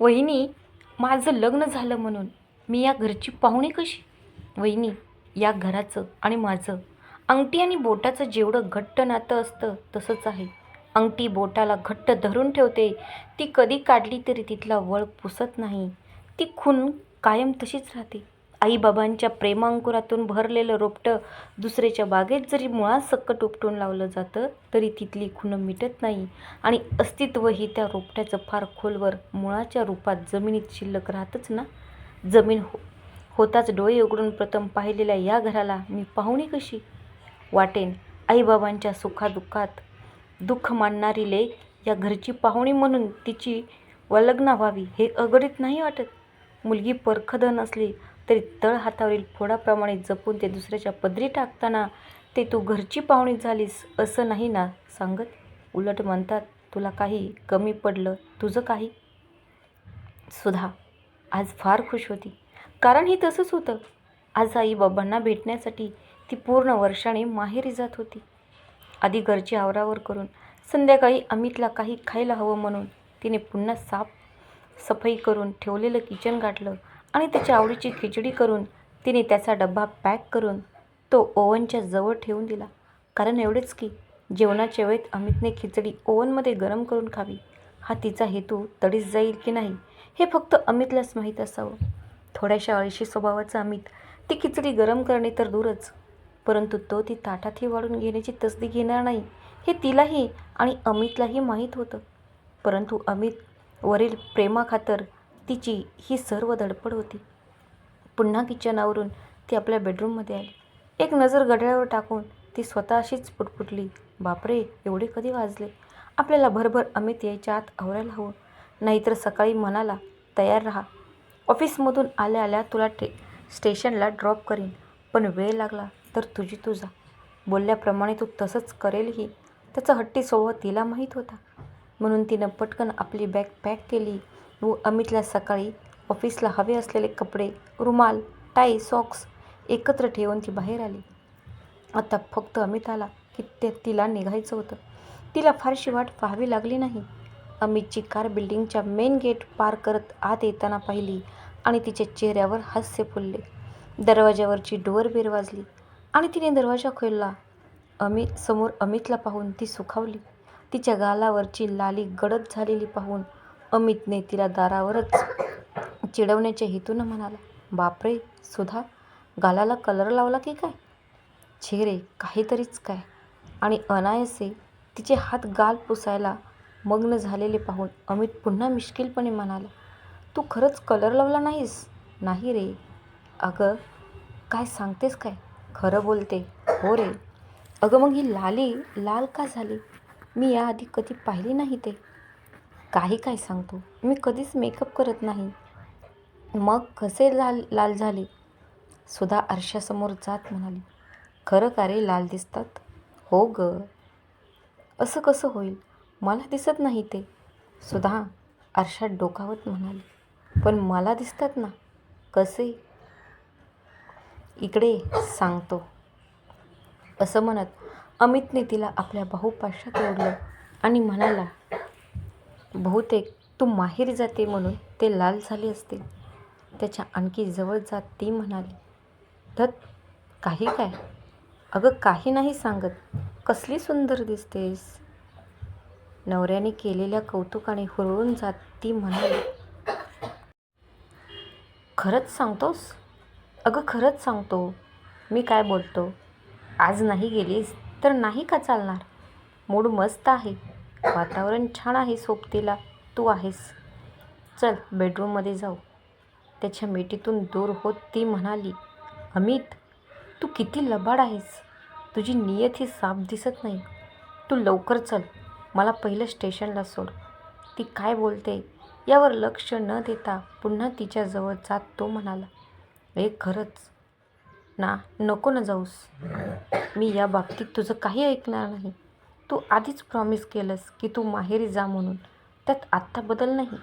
वहिनी माझं लग्न झालं म्हणून मी या घरची पाहुणी कशी? वहिनी या घराचं आणि माझं. अंगठी आणि बोटाचं जेवढं घट्ट नातं असतं तसंच आहे. अंगठी बोटाला घट्ट धरून ठेवते. ती कधी काढली तरी तिथला वळ पुसत नाही. ती खून कायम तशीच राहते. आईबाबांच्या प्रेमांकुरातून भरलेलं रोपटं दुसऱ्याच्या बागेत जरी मुळासकट उपटून लावलं जातं तरी तिथली खुणं मिटत नाही. आणि अस्तित्वही त्या रोपट्याचं फार खोलवर मुळाच्या रूपात जमिनीत शिल्लक राहतच ना? जमीन हो होताच डोळे उघडून प्रथम पाहिलेल्या या घराला मी पाहुणी कशी? वाटेन आईबाबांच्या सुखादुःखात दुःख मानणारी लेक या घरची पाहुणी म्हणून तिची वलग्ना व्हावी हे अगडीत नाही वाटत. मुलगी परखदन असली तरी तळ हातावरील फोडाप्रमाणे जपून ते दुसऱ्याच्या पदरी टाकताना ते तू घरची पाहुणी झालीस असं नाही ना सांगत? उलट म्हणतात तुला काही कमी पडलं तुझं काही? सुधा आज फार खुश होती. कारण ही तसंच होतं. आज आई बाबांना भेटण्यासाठी ती पूर्ण वर्षाने माहेरी जात होती. आधी घरची आवरावर करून संध्याकाळी अमितला काही खायला हवं म्हणून तिने पुन्हा साफ सफाई करून ठेवलेलं किचन गाठलं. आणि त्याच्या आवडीची खिचडी करून तिने त्याचा डब्बा पॅक करून तो ओवनच्या जवळ ठेवून दिला. कारण एवढेच की जेवणाच्या वेळेत अमितने खिचडी ओवनमध्ये गरम करून खावी. हा तिचा हेतू तडीस जाईल की नाही हे फक्त अमितलाच माहीत असावं. थोड्याशा अळशी स्वभावाचा अमित ती खिचडी गरम करणे तर दूरच परंतु तो ती ताटातही वाढून घेण्याची तसदी घेणार नाही हे तिलाही आणि अमितलाही माहीत होतं. परंतु अमित वरील प्रेमाखातर तिची ही सर्व धडपड होती. पुन्हा किचनावरून ती आपल्या बेडरूममध्ये आली. एक नजर घड्याळावर टाकून ती स्वतःशीच पुटपुटली. बापरे एवढे कधी वाजले? आपल्याला भरभर अमित यायच्या आत आवरायला हवं. नाहीतर सकाळी म्हणाला तयार राहा. ऑफिसमधून आल्या आल्या तुला टे स्टेशनला ड्रॉप करीन. पण वेळ लागला तर तुझी तुझा बोलल्याप्रमाणे तू तसंच करेलही. त्याचा हट्टी स्वभाव तिला माहीत होता. म्हणून तिनं पटकन आपली बॅग पॅक केली. व अमितला सकाळी ऑफिसला हवे असलेले कपडे रुमाल टाई सॉक्स एकत्र ठेवून ती बाहेर आली. आता फक्त अमित आला की ते तिला निघायचं होतं. तिला फारशी वाट पाहावी लागली नाही. अमितची कार बिल्डिंगच्या मेन गेट पार करत आत येताना पाहिली आणि तिच्या चेहऱ्यावर हास्य फुलले. दरवाज्यावरची डोअरबेर वाजली आणि तिने दरवाजा खोलला. अमित समोर अमितला पाहून ती सुखावली. तिच्या गालावरची लाली गडद झालेली पाहून अमितने तिला दारावरच चिडवण्याच्या हेतूनं म्हणाला बापरे सुधा गालाला कलर लावला की काय? छेरे काहीतरीच काय? आणि अनायसे तिचे हात गाल पुसायला मग्न झालेले पाहून अमित पुन्हा मिश्किलपणे म्हणाला तू खरंच कलर लावला नाहीस? नाही रे. अगं काय सांगतेस काय? खरं बोलते. हो रे. अगं मग ही लाली लाल का झाली? मी याआधी कधी पाहिली नाही ते. काही काय सांगतो. मी कधीच मेकअप करत नाही. मग कसे लाल लाल झाले? सुधा आरशासमोर जात म्हणाली. खरं का रे लाल दिसतात? हो ग. असं कसं होईल? मला दिसत नाही ते. सुधा आरशात डोकावत म्हणाली. पण मला दिसतात ना. कसे? इकडे सांगतो. असं म्हणत अमितने तिला आपल्या भाऊपाशात ओढलं आणि म्हणाला बहुतेक तू माहेरी जाते म्हणून ते लाल झाले असतील. त्याच्या आणखी जवळ जात ती म्हणाली धत काही काय? अगं काही नाही सांगत. कसली सुंदर दिसतेस. नवऱ्याने केलेल्या कौतुकाने हुरळून जात ती म्हणाली खरंच सांगतोस? अगं खरंच सांगतो. मी काय बोलतो? आज नाही गेलीस तर नाही का चालणार? मूड मस्त आहे. वातावरण छान आहे सोबतीला. तू आहेस. चल बेडरूममध्ये जाऊ. त्याच्या मिठीतून दूर होत ती म्हणाली अमित तू किती लबाड आहेस. तुझी नियत ही साफ दिसत नाही. तू लवकर चल. मला पहिलं स्टेशनला सोड. ती काय बोलते? यावर लक्ष न देता पुन्हा तिच्याजवळ जात तो म्हणाला ए खरंच. ना नको ना जाऊस. मी या बाबतीत तुझं काही ऐकणार नाही. तू आधीच प्रॉमिस केलंस की तू माहेरी जा म्हणून. त्यात आत्ता बदल नाही.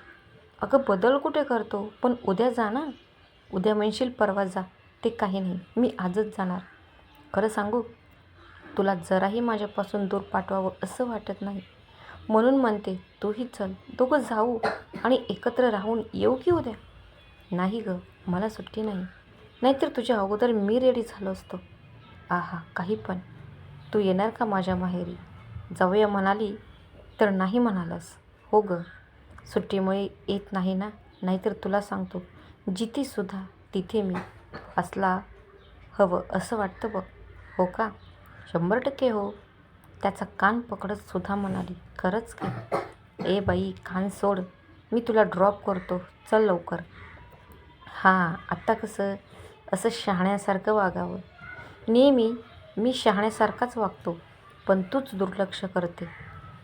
अगं बदल कुठे करतो? पण उद्या जा ना. उद्या म्हणशील परवा जा. ते काही नाही. मी आजच जाणार. खरं सांगू? तुला जराही माझ्यापासून दूर पाठवावं असं वाटत नाही. म्हणून म्हणते तूही चल. दोघं जाऊ आणि एकत्र राहून येऊ की उद्या? नाही ग. मला सुट्टी नाही. नाहीतर तुझ्या अगोदर मी रेडी झालो असतो. आहा. काही पण. तू येणार का माझ्या माहेरी? जाऊया म्हणाली तर नाही म्हणालास. हो ग सुट्टीमुळे येत नाही ना? नाहीतर तुला सांगतो जिथे सुद्धा तिथे मी असला हवं असं वाटतं बघ. हो का? शंभर टक्के हो. त्याचा कान पकडत सुद्धा म्हणाली खरंच की? ए बाई कान सोड. मी तुला ड्रॉप करतो. चल लवकर. हां आत्ता कसं? असं शहाण्यासारखं वागावं. नेहमी मी शहाण्यासारखाच वागतो. पण तूच दुर्लक्ष करते.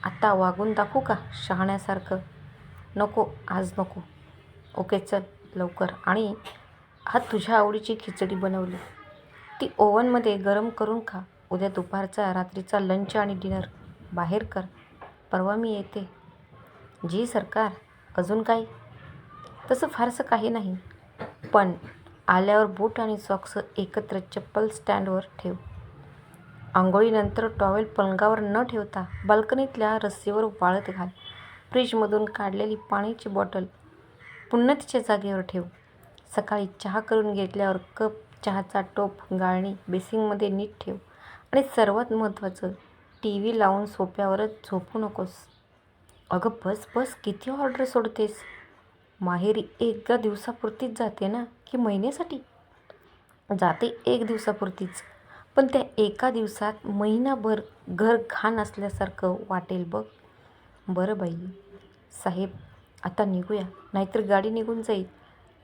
आता वागून दाखवू का शहाण्यासारखं? नको आज नको. ओके चल लवकर. आणि हा तुझ्या आवडीची खिचडी बनवली. ती ओव्हनमध्ये गरम करून खा. उद्या दुपारचा रात्रीचा लंच आणि डिनर बाहेर कर. परवा मी येते. जी सरकार अजून काही? तसं फारसं काही नाही. पण आल्यावर बूट आणि सॉक्स एकत्र चप्पल स्टँडवर ठेव. आंघोळीनंतर टॉवेल पलंगावर न ठेवता बाल्कनीतल्या रस्सीवर वाळत घाल. फ्रीजमधून काढलेली पाण्याची बॉटल पुन्हा तिच्या जागेवर ठेव. सकाळी चहा करून घेतल्यावर कप चहाचा टोप गाळणी बेसिंगमध्ये नीट ठेव आणि सर्वात महत्त्वाचं टी व्ही लावून सोप्यावरच झोपू नकोस. अगं बस बस किती ऑर्डर सोडतेस? माहेरी एकदा दिवसापुरतीच जाते ना की महिन्यासाठी? जाते एक दिवसापुरतीच. पण त्या एका दिवसात महिनाभर घर घाण असल्यासारखं वाटेल बघ. बरं बाई. साहेब आता निघूया. नाहीतर गाडी निघून जाईल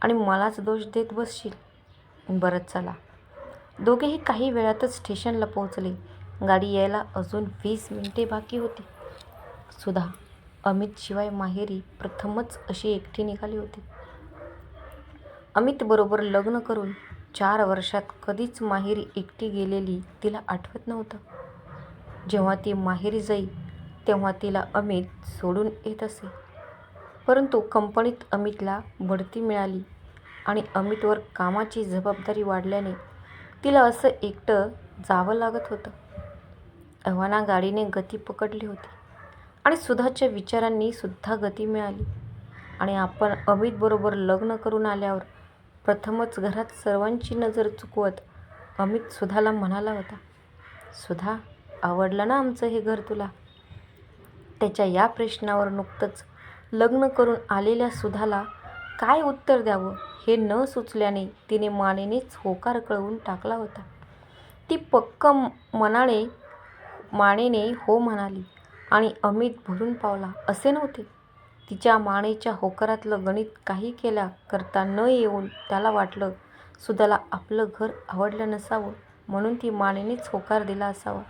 आणि मलाच दोष देत बसशील. बरं चला. दोघेही काही वेळातच स्टेशनला पोहोचले. गाडी यायला अजून वीस मिनिटे बाकी होती. सुधा अमित शिवाय माहेरी प्रथमच अशी एकटी निघाली होती. अमितबरोबर लग्न करून चार वर्षात कधीच माहेरी एकटी गेलेली तिला आठवत नव्हतं. जेव्हा ती माहेरी जाई तेव्हा तिला अमित सोडून येत असे. परंतु कंपनीत अमितला बढती मिळाली आणि अमितवर कामाची जबाबदारी वाढल्याने तिला असं एकटं जावं लागत होतं. अव्हाना गाडीने गती पकडली होती आणि सुधाच्या विचारांनी सुद्धा गती मिळाली. आणि आपण अमितबरोबर लग्न करून आल्यावर प्रथमच घरात सर्वांची नजर चुकवत अमित सुधाला म्हणाला होता सुधा आवडलं ना आमचं हे घर तुला? त्याच्या या प्रश्नावर नुकतंच लग्न करून आलेल्या सुधाला काय उत्तर द्यावं हे न सुचल्याने तिने मानेनेच होकार कळवून टाकला होता. ती पक्क मनाने मानेने हो म्हणाली आणि अमित भरून पावला. असे नव्हते. तिच्या मानेच्या होकारातलं गणित काही केल्या करता न येऊन त्याला वाटलं सुधाला आपलं घर आवडलं नसावं म्हणून ती मानेनेच होकार दिला असावा.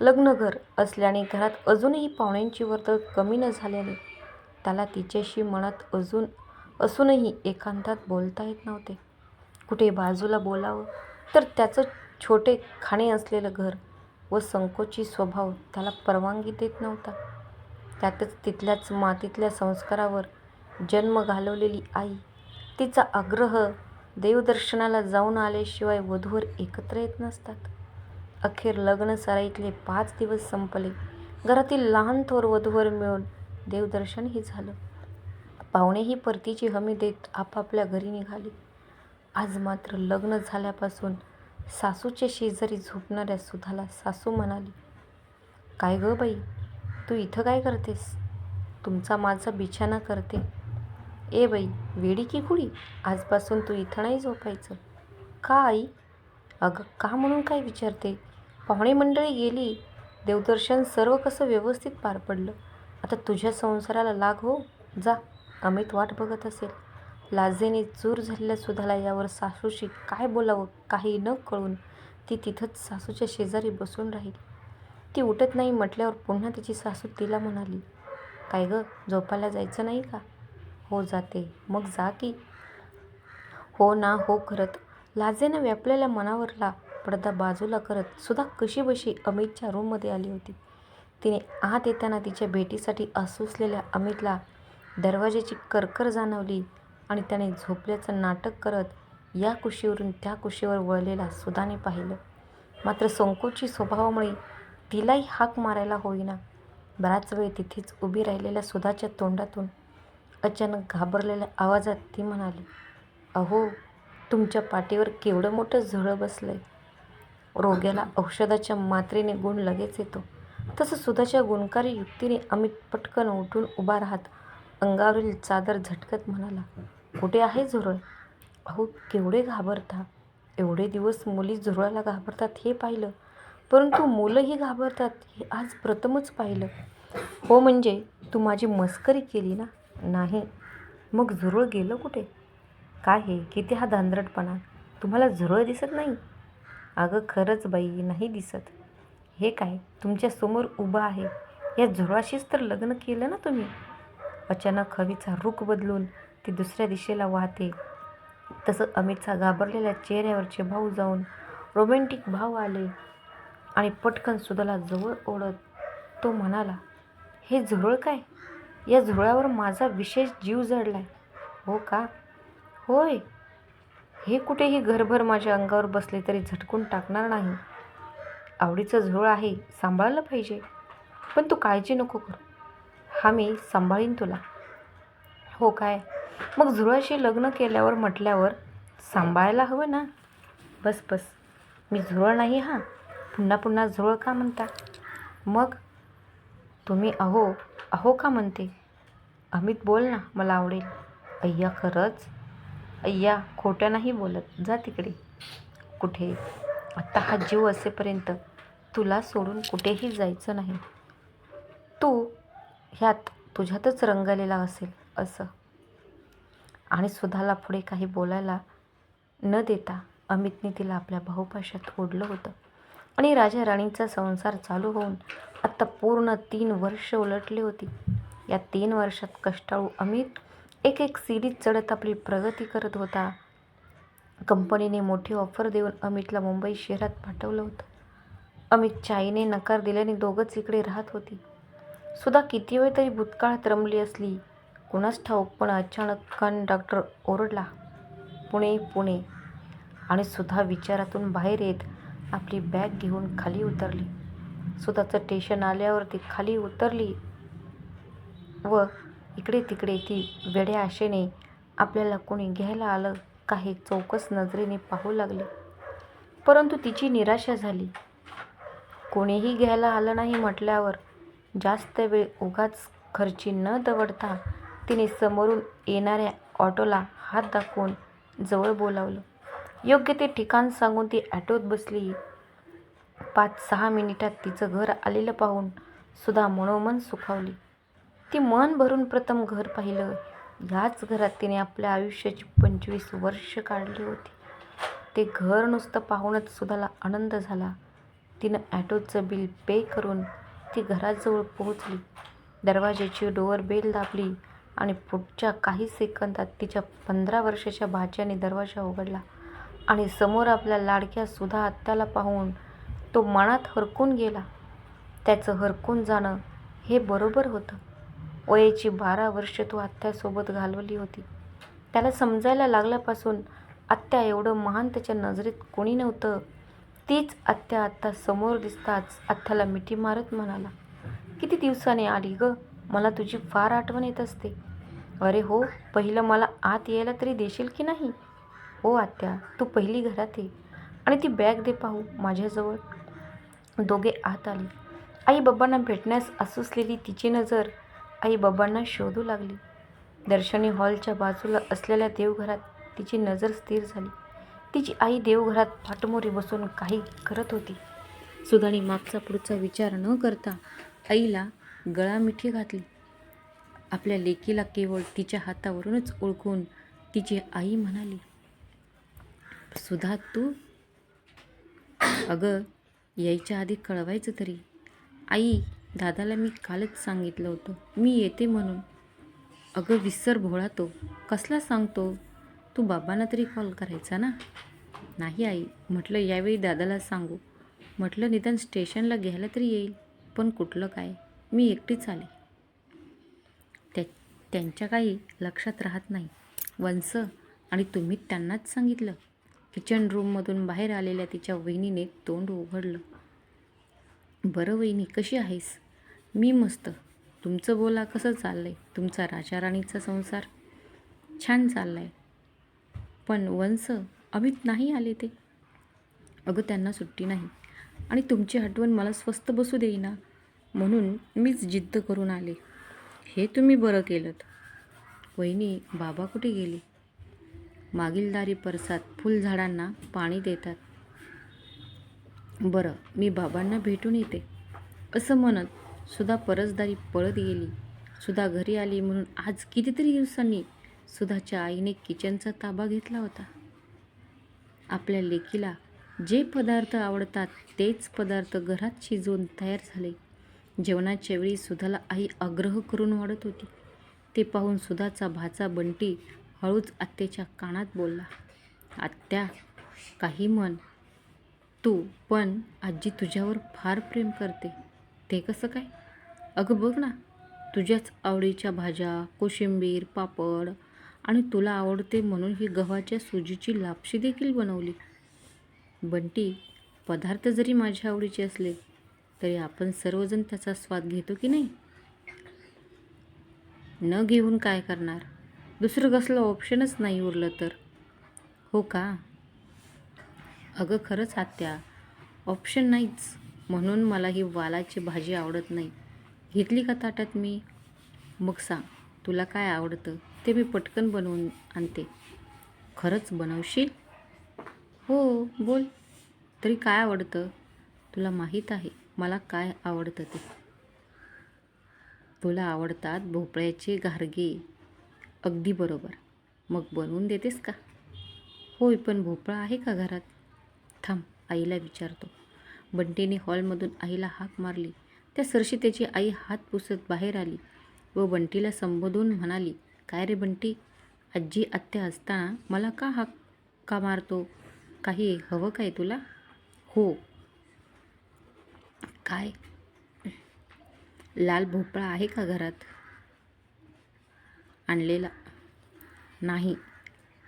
लग्नघर असल्याने घरात अजूनही पाहुण्यांची वर्दळ कमी न झाल्याने त्याला तिच्याशी मनात अजून असूनही एकांतात बोलता येत नव्हते. कुठे बाजूला बोलावं? तर त्याचं छोटे खाणे असलेलं घर व संकोची स्वभाव त्याला परवानगी देत नव्हता. त्यातच तिथल्याच मातीतल्या संस्कारावर जन्म घालवलेली आई. तिचा आग्रह देवदर्शनाला जाऊन आल्याशिवाय वधूवर एकत्र येत नसतात. अखेर लग्न सराईतले पाच दिवस संपले. घरातील लहान थोर वधूवर मिळून देवदर्शनही झालं. पाहुणेही परतीची हमी देत आपापल्या घरी निघाली. आज मात्र लग्न झाल्यापासून सासूच्या शेजारी झोपणाऱ्या सुधाला सासू म्हणाली काय गं बाई तू इथं काय करतेस? तुमचा माझा बिछाना करते. ए बाई वेडी की कुडी आजपासून तू इथं नाही झोपायचं. का आई? अगं का म्हणून काय विचारते? पाहुणे मंडळी गेली. देवदर्शन सर्व कसं व्यवस्थित पार पडलं. आता तुझ्या संसाराला लाग हो. जा अमित वाट बघत असेल. लाजेने चूर झालेल्या सुधाला यावर सासूशी काय बोलावं काही न कळून ती तिथंच सासूच्या शेजारी बसून राहील. ती उठत नाही म्हटल्यावर पुन्हा तिची सासू तिला म्हणाली काय गं झोपायला जायचं नाही का? हो जाते. मग जा की. हो ना हो करत लाजेनं व्यापलेल्या मनावरला पडदा बाजूला करत सुद्धा कशी बशी अमितच्या रूममध्ये आली होती. तिने आत येताना तिच्या भेटीसाठी आसुसलेल्या अमितला दरवाजाची करकर जाणवली आणि त्याने झोपल्याचं नाटक करत या कुशीवरून त्या कुशीवर वळलेला सुधाने पाहिलं. मात्र संकोची स्वभावामुळे तिलाही हाक मारायला होईना. बराच वेळ तिथेच उभी राहिलेल्या सुधाच्या तोंडातून अचानक घाबरलेल्या आवाजात ती म्हणाली अहो तुमच्या पाठीवर केवढं मोठं झुरळं बसलं आहे रोग्याला औषधाच्या मात्रेने गुण लगेच येतो. तसं सुधाच्या गुणकारी युक्तीने अमित पटकन उठून उभा राहत अंगावरील चादर झटकत म्हणाला कुठे आहे झुरळ? अहो केवढे घाबरता. एवढे दिवस मुली झुरळाला घाबरतात हे पाहिलं. परंतु मुलंही घाबरतात. हे आज प्रथमच पाहिलं. हो म्हणजे तू माझी मस्करी केली ना? नाही. मग झुरळ गेलं कुठे? काय हे? किती हा धांदरटपणा? तुम्हाला झुरळ दिसत नाही? अगं खरंच बाई नाही दिसत. हे काय? तुमच्यासमोर उभं आहे. या झुरळाशीच तर लग्न केलं ना तुम्ही? अचानक हवीचा रुख बदलून ती दुसऱ्या दिशेला वाहते. तसं अमितचा घाबरलेल्या चेहऱ्यावरचे भाव जाऊन रोमॅन्टिक भाव आले. आणि पटकन सुधाला जवळ ओढत तो म्हणाला हे झुरळ काय? या झुरळावर माझा विशेष जीव जडलाय. हो का? होय. हे कुठेही घरभर माझ्या अंगावर बसले तरी झटकून टाकणार नाही. आवडीचं झुरळ आहे सांभाळलं पाहिजे. पण तू काळजी नको करू. हा मी सांभाळीन तुला. हो काय? मग झुरळाशी लग्न केल्यावर म्हटल्यावर सांभाळायला हवं ना? बस बस. मी झुरळ नाही हां. पुन्हा पुन्हा झोळ का म्हणता? मग? तुम्ही अहो अहो का म्हणते? अमित बोल ना मला आवडेल. अय्या खरंच? अय्या खोटं नाही बोलत. जा तिकडे. कुठे? आत्ता हा जीव असेपर्यंत तुला सोडून कुठेही जायचं नाही. तू ह्यात तुझ्यातच रंगलेला असेल असं. आणि सुधाला पुढे काही बोलायला न देता अमितने तिला आपल्या भाऊपाशात ओढलं होतं. आणि राजा राणीचा संसार चालू होऊन आत्ता पूर्ण तीन वर्ष उलटली होती. या तीन वर्षात कष्टाळू अमित एक एक सिरीज चढत आपली प्रगती करत होता. कंपनीने मोठी ऑफर देऊन अमितला मुंबई शहरात पाठवलं होतं. अमितच्या आईने नकार दिल्याने दोघंच इकडे राहत होती. सुद्धा किती वेळ तरी भूतकाळात रमली असली कुणास ठाऊक पण अचानक कान डॉक्टर ओरडला. पुणे पुणे. आणि सुद्धा विचारातून बाहेर येत आपली बॅग घेऊन खाली उतरली. स्वतःचं स्टेशन आल्यावर ती खाली उतरली व इकडे तिकडे ती वेड्या आशेने आपल्याला कोणी घ्यायला आलं काही चौकस नजरेने पाहू लागली. परंतु तिची निराशा झाली. कोणीही घ्यायला आलं नाही म्हटल्यावर जास्त वेळ उगाच खर्ची न दवडता तिने समोरून येणाऱ्या ऑटोला हात दाखवून जवळ बोलावलं. योग्य ते ठिकाण सांगून ती ॲटोत बसली. पाच सहा मिनिटात तिचं घर आलेलं पाहून सुद्धा मनोमन सुखावली. ती मन भरून प्रथम घर पाहिलं. याच घरात तिने आपल्या आयुष्याची पंचवीस वर्ष काढली होती. ते घर नुसतं पाहूनच सुधाला आनंद झाला. तिनं ॲटोचं बिल पे करून ती घराजवळ पोहोचली. दरवाजाची डोअर बेल दाबली आणि पुढच्या काही सेकंदात तिच्या पंधरा वर्षाच्या भाच्याने दरवाजा उघडला. आणि समोर आपल्या लाडक्या सुधा आत्याला पाहून तो मनात हरकून गेला. त्याचं हरकून जाणं हे बरोबर होतं. वयाची बारा वर्ष तो आत्यासोबत घालवली होती. त्याला समजायला लागल्यापासून आत्या एवढं महान त्याच्या नजरेत कोणी नव्हतं. तीच आत्या आत्ता समोर दिसताच आत्याला मिठी मारत म्हणाला किती दिवसाने आली ग? मला तुझी फार आठवण येत असते. अरे हो पहिलं मला आत यायला तरी देशील की नाही? ओ आत्या तू पहिली घरात ये आणि ती बॅग दे पाहू माझ्याजवळ. दोघे आत आले. आई बाबांना भेटण्यास असुसलेली तिची नजर आई बाबांना शोधू लागली. दर्शनी हॉलच्या बाजूला असलेल्या देवघरात तिची नजर स्थिर झाली. तिची आई देवघरात पाठमोरी बसून काही करत होती. सुधाने मागचा पुढचा विचार न करता आईला गळा मिठी घातली. आपल्या लेकीला केवळ तिच्या हातावरूनच ओळखून तिची आई म्हणाली सुधा तू? अगं यायच्या आधी कळवायचं तरी. आई दादाला मी कालच सांगितलं होतं. मी येते म्हणून. अगं विसर भोळा तो. कसला सांगतो? तू बाबांना तरी कॉल करायचा ना? नाही आई म्हटलं यावेळी दादाला सांगू. म्हटलं निदान स्टेशनला घ्यायला तरी येईल पण कुठलं काय? मी एकटीच आले. त्या त्यांच्या काही लक्षात राहत नाही. वंस आणि तुम्ही त्यांनाच सांगितलं. किचन रूममधून बाहेर आलेल्या तिच्या वहिनीने तोंड उघडलं. बरं वहिनी कशी आहेस? मी मस्त. तुमचं बोला कसं चाललं आहे तुमचा राजा राणीचा संसार छान चालला आहे पण वंस अमित नाही आले ते. अगं त्यांना सुट्टी नाही. आणि तुमची आठवण मला स्वस्त बसू देईना. म्हणून मीच जिद्द करून आले. हे तुम्ही बरं केलं वहिनी बाबा कुठे गेले? मागील दारी परसात फुलझाडांना पाणी देतात. बरं मी बाबांना भेटून येते. असं म्हणत सुधा परसदारी पळत गेली. सुधा घरी आली म्हणून आज कितीतरी दिवसांनी सुधाच्या आईने किचनचा ताबा घेतला होता. आपल्या लेकीला जे पदार्थ आवडतात तेच पदार्थ घरात शिजवून तयार झाले. जेवणाच्या वेळी सुधाला आई आग्रह करून वाढत होती. ते पाहून सुधाचा भाचा बंटी हळूच आत्तेच्या कानात बोलला आत्या काही म्हण. तू पण आजी तुझ्यावर फार प्रेम करते. ते कसं काय? अगं बघ ना तुझ्याच आवडीच्या भाज्या कोशिंबीर पापड आणि तुला आवडते म्हणून ही गव्हाच्या सुजीची लापशी देखील बनवली. बंटी पदार्थ जरी माझ्या आवडीचे असले तरी आपण सर्वजण त्याचा स्वाद घेतो की नाही? न घेऊन काय करणार? दुसरं कसलं ऑप्शनच नाही उरलं तर. हो का? अगं खरंच आत्या ऑप्शन नाहीच. म्हणून मला ही वालाची भाजी आवडत नाही. घेतली का ताटात मी? मग सांग तुला काय आवडतं? ते मी पटकन बनवून आणते. खरंच बनवशील? हो बोल. तरी काय आवडतं? तुला माहीत आहे मला काय आवडतं ते. तुला आवडतात भोपळ्याचे घारगे. अगदी बरोबर. मग बनवून देतेस का? होय पण भोपळा आहे का घरात? थांब आईला विचारतो. बंटीने हॉलमधून आईला हाक मारली. त्या सरशी त्याची आई हात पुसत बाहेर आली व बंटीला संबोधून म्हणाली काय रे बंटी? आजी आत्या असताना मला का हाक का मारतो? काही हवं काय तुला? हो. काय? लाल भोपळा आहे का घरात? आणलेला नाही.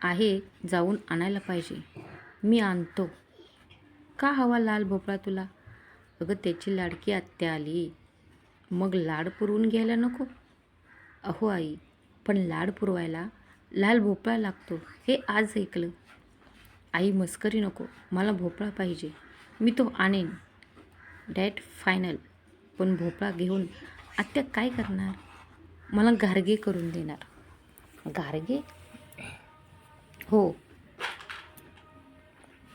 आहे जाऊन आणायला पाहिजे. मी आणतो. का हवा लाल भोपळा तुला? अगं त्याची लाडकी आत्या आली. मग लाड पुरवून घ्यायला नको? अहो आई पण लाड पुरवायला लाल भोपळा लागतो. हे आज ऐकलं. आई मस्करी नको. मला भोपळा पाहिजे. मी तो आणेन. डॅट फायनल पण भोपळा घेऊन आत्या काय करणार? मला गारगे करून देणार. गारगे? हो.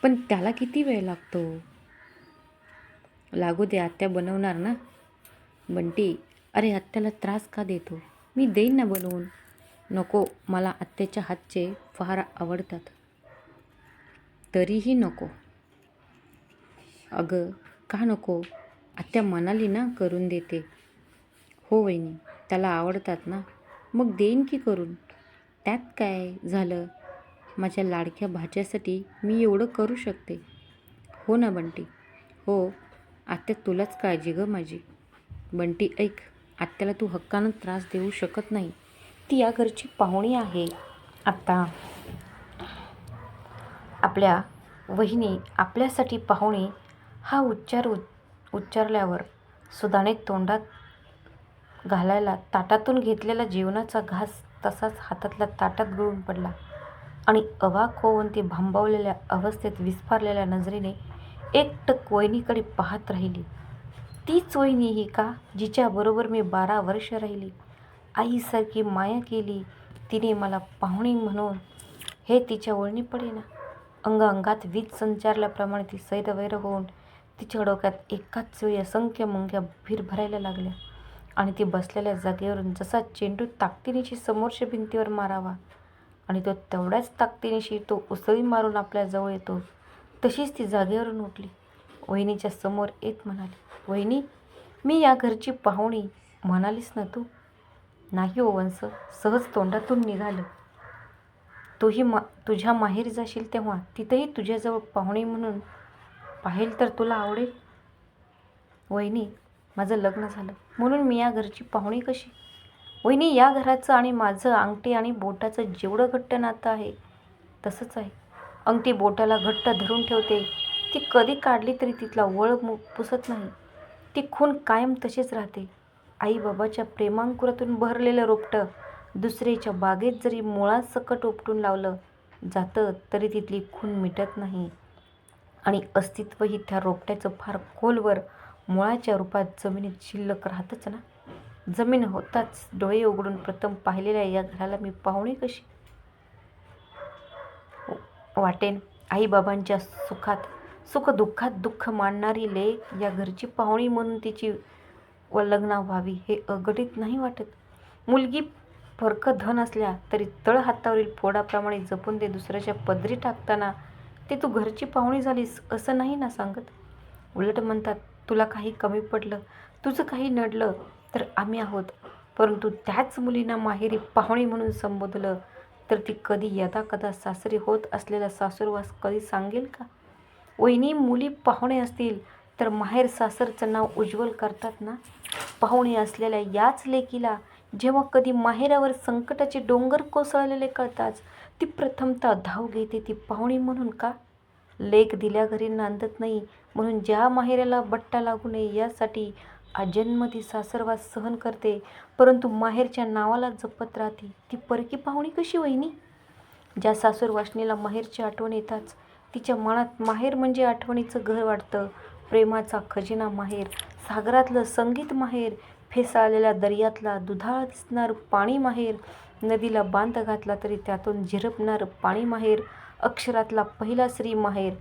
पण त्याला किती वेळ लागतो? लागू दे आत्या बनवणार ना. बंटी अरे आत्याला त्रास का देतो? मी देईन ना बनवून. नको मला आत्याच्या हातचे फार आवडतात. तरीही नको. अगं का नको? आत्या मनाली ना करून देते. हो वहिनी त्याला आवडतात ना. मग देईन की करून? त्यात काय झालं? माझ्या लाडक्या भाच्यासाठी मी एवढं करू शकते? हो ना बंटी. हो आत्या तुलाच काळजी गं माझी. बंटी ऐक आत्याला तू हक्कानं त्रास देऊ शकत नाही. ती या घरची पाहुणी आहे. आत्ता आपल्या वहिनी आपल्यासाठी पाहुणे हा उच्चार उच् उच्चारल्यावर सुदाने तोंडात घालायला ताटातून घेतलेला जेवणाचा घास तसाच हातातल्या ताटात गळून पडला आणि अवाक होऊन ती भांबावलेल्या अवस्थेत विस्फारलेल्या नजरेने एकटक वहिनीकडे पाहत राहिली. तीच वहिनी ही का जिच्याबरोबर मी बारा वर्ष राहिली? आईसारखी माया केली तिने मला पाहुणी म्हणून. हे तिच्या ओळणी पडेना. अंग अंगात वीज संचारल्याप्रमाणे ती सैरवैर होऊन तिच्या डोक्यात एकाच वेळी असंख्य मुंग्या भीर भरायला लागल्या. आणि ती बसलेल्या जागेवरून जसा चेंडू ताकदीनिशी समोरच्या भिंतीवर मारावा आणि तो तेवढ्याच ताकदीनिशी तो उसळी मारून आपल्याजवळ येतो तशीच ती जागेवरून उठली. वहिनीच्या समोर येत म्हणाली वहिनी मी या घरची पाहुणी म्हणालीस ना तू? नाही हो ओवंस सहज तोंडातून निघालं. तूही मा तुझ्या माहेरी जाशील तेव्हा तिथंही तुझ्याजवळ पाहुणे म्हणून पाहिल तर तुला आवडेल. वहिनी माझं लग्न झालं. म्हणून मी या घरची पाहुणी कशी? वहिनी या घराचं आणि माझं अंगठी आणि बोटाचं जेवढं घट्ट नातं आहे तसंच आहे. अंगठी बोटाला घट्ट धरून ठेवते. ती कधी काढली तरी तिथला वळ मु पुसत नाही. ती खून कायम तशीच राहते. आईबाबाच्या प्रेमांकुरातून भरलेलं रोपटं दुसऱ्याच्या बागेत जरी मुळासकट उपटून लावलं जातं तरी तिथली खून मिटत नाही. आणि अस्तित्वही त्या रोपट्याचं फार खोलवर मुळाच्या रूपात जमिनीत शिल्लक राहतच ना. जमीन होताच डोळे उघडून प्रथम पाहिलेल्या या घराला मी पाहुणे कशी? वाटेन आईबाबांच्या सुखात सुखदुःखात दुःख मानणारी लेक या घरची पाहुणी म्हणून तिची व लग्ना व्हावी हे अगटित नाही वाटत. मुलगी फरक धन असल्या तरी तळ हातावरील फोडाप्रमाणे जपून ते दुसऱ्याच्या पदरी टाकताना ते तू घरची पाहुणी झालीस असं नाही ना सांगत? उलट म्हणतात तुला काही कमी पडलं तुझं काही नडलं तर आम्ही आहोत. परंतु त्याच मुलींना माहेरी पाहुणे म्हणून संबोधलं तर ती कधी यदाकदा सासरी होत असलेला सासूरवास कधी सांगेल का? वहिनी मुली पाहुणे असतील तर माहेर सासरचं नाव उज्ज्वल करतात ना? पाहुणे असलेल्या याच लेकीला जेव्हा कधी माहेरावर संकटाचे डोंगर कोसळलेले कळताच ती प्रथमतः धाव घेते ती पाहुणी म्हणून का? लेक दिल्या घरी नांदत नाही म्हणून ज्या माहेराला बट्टा लागू नये यासाठी आजन्म ती सासरवास सहन करते. परंतु माहेरच्या नावाला जपत राहते. ती परकी पाहुणी कशी वहिनी? ज्या सासूरवासणीला माहेरची आठवण येताच तिच्या मनात माहेर म्हणजे आठवणीचं घर वाटतं. प्रेमाचा खजिना माहेर सागरातलं संगीत माहेर फेसाळलेल्या दर्यातला दुधाळ दिसणार पाणी माहेर नदीला बांध घातला तरी त्यातून झिरपणार पाणी माहेर अक्षरातला पहिला श्री माहेर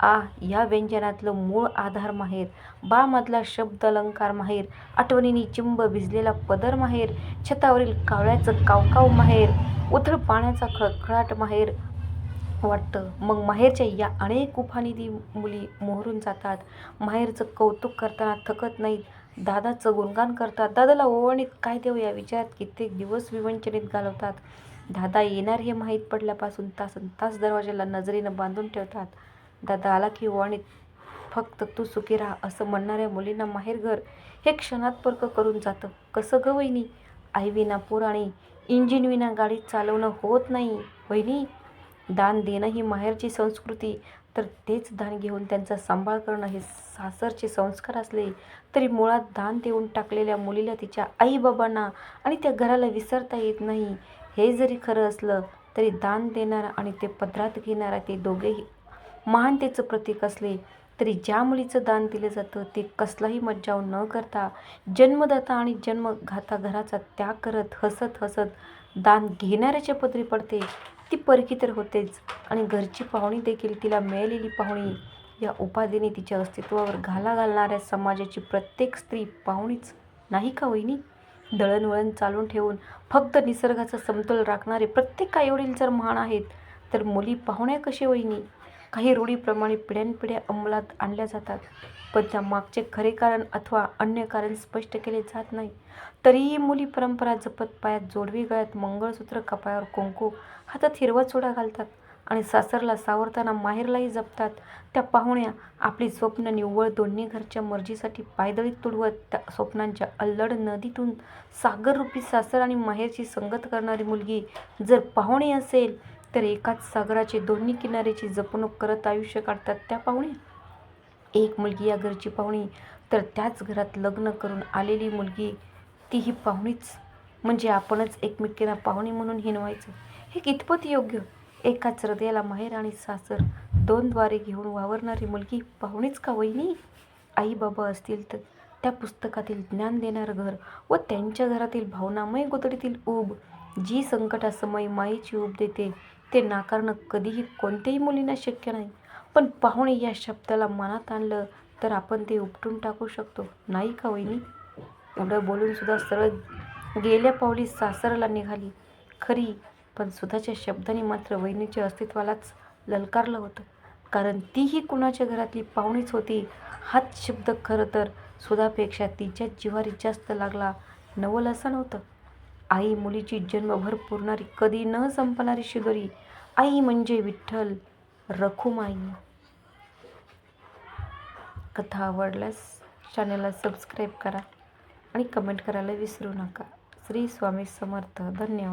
आ या व्यंजनातलं मूळ आधार माहेर बामधला शब्द अलंकार माहेर आठवणींनी चिंब भिजलेला पदर माहेर छतावरील कावळ्याचं कावकाव माहेर उथळ पाण्याचा खळखळाट माहेर वाटतं. मग माहेरच्या या अनेक उफानिधी मुली मोहरून जातात. माहेरचं कौतुक करताना थकत नाहीत. दादाचं गुणगान करतात. दादाला ओवळणीत काय देऊ या विचारात कित्येक दिवस विवंचनेत घालवतात. दादा येणार हे माहीत पडल्यापासून तासन तास दरवाजाला नजरेनं बांधून ठेवतात. दादा आला की आणि फक्त तू सुखी राहा असं म्हणणाऱ्या मुलींना माहेरघर हे क्षणात पर्क करून जातं. कसं ग वहिनी? आईविना पूर आणि इंजिनविना गाडी चालवणं होत नाही. वहिनी दान देणं ही माहेरची संस्कृती तर तेच दान घेऊन त्यांचा सांभाळ करणं हे सासरचे संस्कार असले तरी मुळात दान देऊन टाकलेल्या मुलीला तिच्या आईबाबांना आणि त्या घराला विसरता येत नाही. हे जरी खरं असलं तरी दान देणारा आणि ते पदरात घेणारा ते दोघेही महानतेचं प्रतीक असले तरी ज्या मुलीचं दान दिलं जातं ते कसलाही मज्जाव न करता जन्मदाता आणि जन्मघाता घराचा त्याग करत हसत हसत दान घेणाऱ्याच्या पदरी पडते. ती परकी तर होतेच आणि घरची पाहुणी देखील तिला मिळालेली पाहुणी या उपाधीने तिच्या अस्तित्वावर घाला घालणाऱ्या समाजाची प्रत्येक स्त्री पाहुणीच नाही का वहिनी? दळणवळण चालून ठेवून फक्त निसर्गाचा समतोल राखणारे प्रत्येक आईवडील जर महान आहेत तर मुली पाहुण्या कशी वहिनी? काही रूढीप्रमाणे पिढ्यानपिढ्या अंमलात आणल्या जातात. पण त्या मागचे खरे कारण अथवा अन्य कारण स्पष्ट केले जात नाही. तरीही मुली परंपरा जपत पायात जोडवी गळ्यात मंगळसूत्र कपाळावर कुंकू हातात हिरवा चोडा घालतात आणि सासरला सावरताना माहेरलाही जपतात. त्या पाहुण्या आपली स्वप्न निव्वळ दोन्ही घरच्या मर्जीसाठी पायदळीत तुडवत त्या स्वप्नांच्या अल्लड नदीतून सागररूपी सासर आणि माहेरची संगत करणारी मुलगी जर पाहुणी असेल तर एकाच सागराचे दोन्ही किनाऱ्याची जपणूक करत आयुष्य काढतात त्या पाहुणे एक मुलगी या घरची पाहुणी तर त्याच घरात लग्न करून आलेली मुलगी तीही पाहुणीच. म्हणजे आपणच एकमेकींना पाहुणी म्हणून हिनवायचं हे कितपत योग्य? एकाच हृदयाला माहेर आणि सासर दोन द्वारे घेऊन वावरणारी मुलगी पाहुणीच का वहिनी? आई बाबा असतील तर त्या पुस्तकातील ज्ञान देणारं घर व त्यांच्या घरातील भावनामय गोतडीतील ऊब जी संकटासमयी माईची ऊब देते ते नाकारणं कधीही कोणत्याही मुलींना शक्य नाही. पण पाहुणे या शब्दाला मनात आणलं तर आपण ते उपटून टाकू शकतो. नाही का वहिनी? एवढं बोलून सुद्धा सरळ गेल्या पावली सासरला निघाली. खरी पण सुधाच्या शब्दाने मात्र वहिनीच्या अस्तित्वालाच ललकारलं होतं. कारण तीही कुणाच्या घरातली पाहुणीच होती. हाच शब्द खरं तर सुधापेक्षा तिच्या जिवारी जास्त लागला. नवल असं नव्हतं. आई मुलीची जन्मभर पुरणारी कधी न संपणारी शिदोरी आई म्हणजे विठ्ठल रखुमाई. कथा आवडल्यास चॅनलला सबस्क्राईब करा आणि कमेंट करायला विसरू नका. श्री स्वामी समर्थ. धन्यवाद.